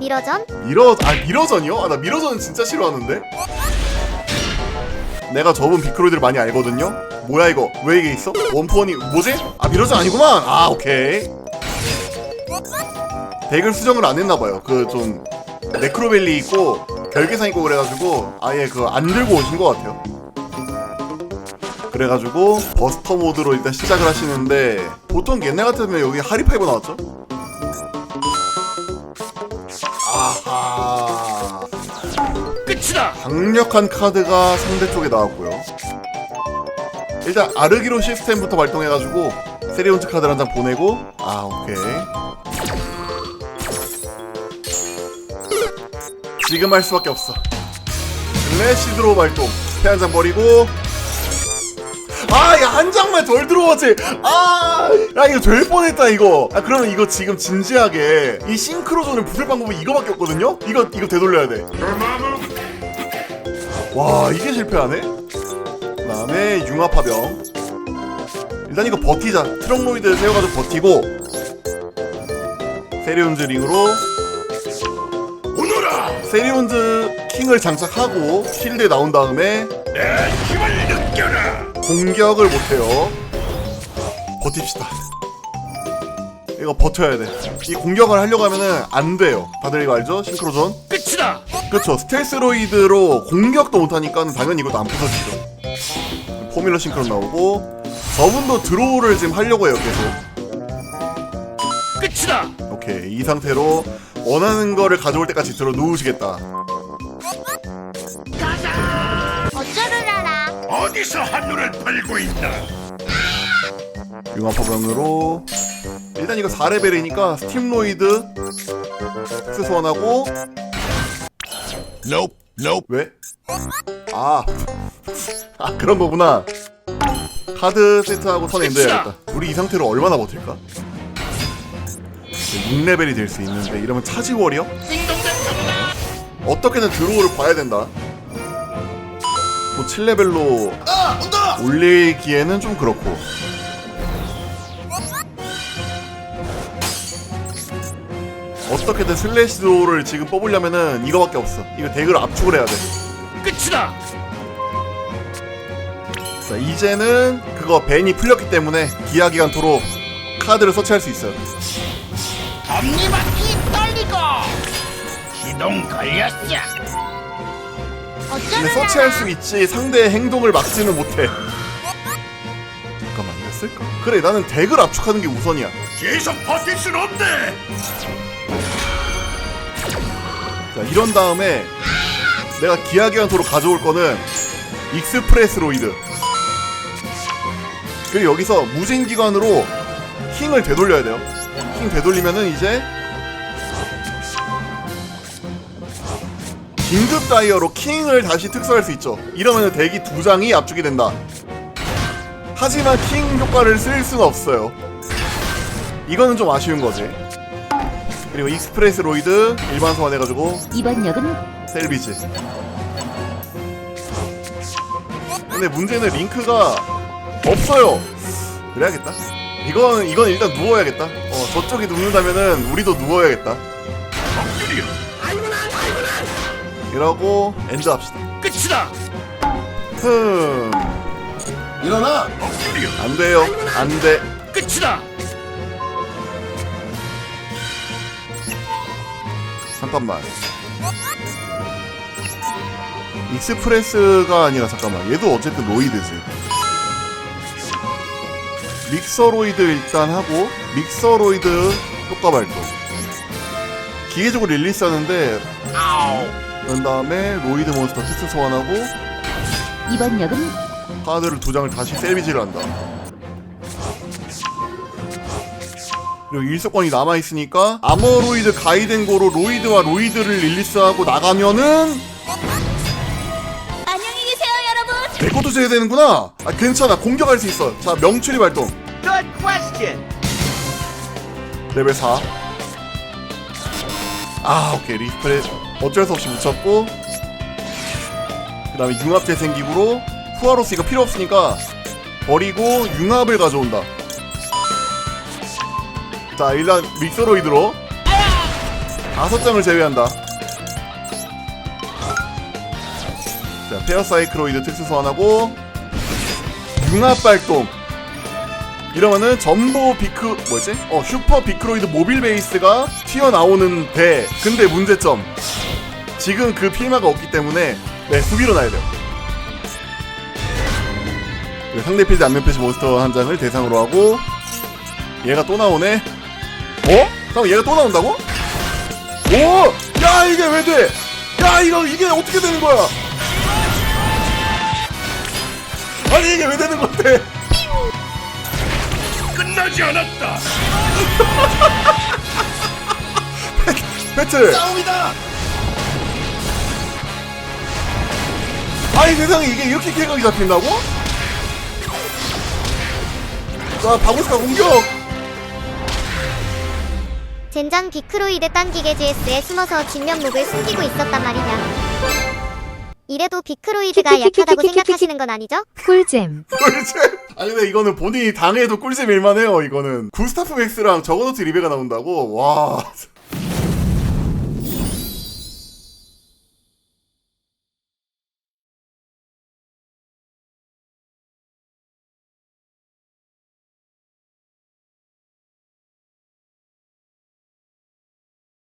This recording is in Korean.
미러전 미러 아 미러전이요? 아 나 미러전은 진짜 싫어하는데. 내가 접은 비크로이드를 많이 알거든요. 뭐야 이거? 왜 이게 있어? 원포원이 뭐지? 아 미러전 아니구만. 아 오케이. 덱을 수정을 안 했나 봐요. 그 좀 네크로벨리 있고 결계상 있고 그래가지고 아예 그 안 들고 오신 것 같아요. 그래가지고 버스터 모드로 일단 시작을 하시는데 보통 옛날 같으면 여기 하리파이브 나왔죠? 끝이다. 강력한 카드가 상대 쪽에 나왔고요. 일단 아르기로 시스템부터 발동해가지고 세리온즈 카드를 한 장 보내고 아 오케이. 지금 할 수밖에 없어. 슬래시 드로우 발동. 패 한 장 버리고. 아야한 장만 덜 들어오지. 아 야 이거 될 뻔했다 이거. 아 그러면 이거 지금 진지하게 이 싱크로존을 부술 방법이 이거밖에 없거든요? 이거 이거 되돌려야 돼 와 이게 실패하네 그 다음에 융합파병 일단 이거 버티자 트럭로이드 세워가지고 버티고 세리온즈 링으로 오너라. 세리온즈 킹을 장착하고 실드에 나온 다음에 내 힘을 느껴라. 공격을 못해요 버팁시다 이거 버텨야 돼이 공격을 하려고 하면은 안 돼요 다들 이거 알죠? 싱크로존. 그쵸. 스텔스로이드로 공격도 못하니까 당연히 이것도 안 부서지죠. 포뮬러 싱크로 나오고 저분도 드로우를 지금 하려고 해요 계속. 끝이다. 오케이. 이 상태로 원하는 거를 가져올 때까지 들어 누우시겠다. 어쩌를 알아 어디서 한눈을 팔고 있나? 융합화병으로. 일단 이거 4레벨이니까 스팀로이드 특수 소환하고 Nope. Nope. 왜? 아, 아 그런 거구나. 카드 세트하고 선 엔드해야겠다. 우리 이 상태로 얼마나 버틸까? 6레벨이 될 수 있는데 이러면 차지 워리어? 어떻게든 드로우를 봐야 된다. 뭐 7레벨로 올리기에는 좀 그렇고. 어떻게든 슬래시 드로우를 지금 뽑으려면은 이거밖에 없어. 이거 덱을 압축을 해야 돼. 끝이다. 자 이제는 그거 벤이 풀렸기 때문에 기하 기간 토로 카드를 서치할 수 있어요 톱니바퀴 떨리고 시동 걸렸어. 근데 서치할 수 있지 상대의 행동을 막지는 못해 잠깐만 이거 쓸까? 그래 나는 덱을 압축하는 게 우선이야 계속 버틸 순 없네. 자 이런 다음에 내가 기하기간토로 가져올 거는 익스프레스로이드. 그리고 여기서 무진기관으로 킹을 되돌려야 돼요. 킹 되돌리면은 이제 긴급 다이어로 킹을 다시 특수할 수 있죠. 이러면 덱이 두 장이 압축이 된다. 하지만 킹 효과를 쓸 수는 없어요. 이거는 좀 아쉬운 거지 그리고 익스프레스 로이드 일반 소환해가지고 이번 역은? 셀비지. 근데 문제는 링크가 없어요. 그래야겠다. 이건 이건 일단 누워야겠다. 어 저쪽이 눕는다면은 우리도 누워야겠다. 이러고 엔드 합시다. 끝이다. 흠. 일어나. 안 돼요. 안돼. 끝이다. 잠깐만. 익스프레스가 아니라 잠깐만. 얘도 어쨌든 로이드지. 믹서로이드 일단 하고 믹서로이드 효과 발동. 기계적으로 릴리스하는데 그런 다음에 로이드 몬스터 특수 소환하고 이번 역은 카드를 두 장을 다시 셀비지를 한다 그리고 일석권이 남아있으니까 아머로이드 가이덴고로 로이드와 로이드를 릴리스하고 나가면은 안녕히 계세요 여러분 내 것도 줘야 되는구나 아 괜찮아 공격할 수 있어 자 명추리 발동 Good question. 레벨 4. 아, 오케이. 리스프레 어쩔 수 없이 묻혔고. 그 다음에 융합 재생기구로 후아로스 이거 필요 없으니까 버리고 융합을 가져온다. 자, 일단 믹서로이드로 다섯 장을 제외한다. 자, 페어 사이클로이드 특수 소환하고 융합 발동. 이러면은 전보 비크 뭐지? 어 슈퍼 비크로이드 모빌 베이스가 튀어나오는데 근데 문제점 지금 그 필마가 없기 때문에 네 수비로 나야 돼요. 그리고 상대 필드 안면 표시 몬스터 한 장을 대상으로 하고 얘가 또 나오네. 어? 잠깐 얘가 또 나온다고? 오! 야 이게 왜 돼? 야 이거 이게 어떻게 되는 거야? 아니 이게 왜 되는 건데? 끝나지 않았다. 배틀! 싸움이다. 아니 세상에 이게 이렇게 킬각이 잡힌다고? 자 바구스카 공격! 젠장 비크로이드 딴기계 GS에 숨어서 진면목을 숨기고 있었단 말이냐. 이래도 비크로이드가 약하다고 생각하시는 건 아니죠? 꿀잼. 꿀잼? 아니 근데 이거는 본인이 당해도 꿀잼일만 해요 이거는. 굴스타프 맥스랑 저거노트 리베가 나온다고? 와...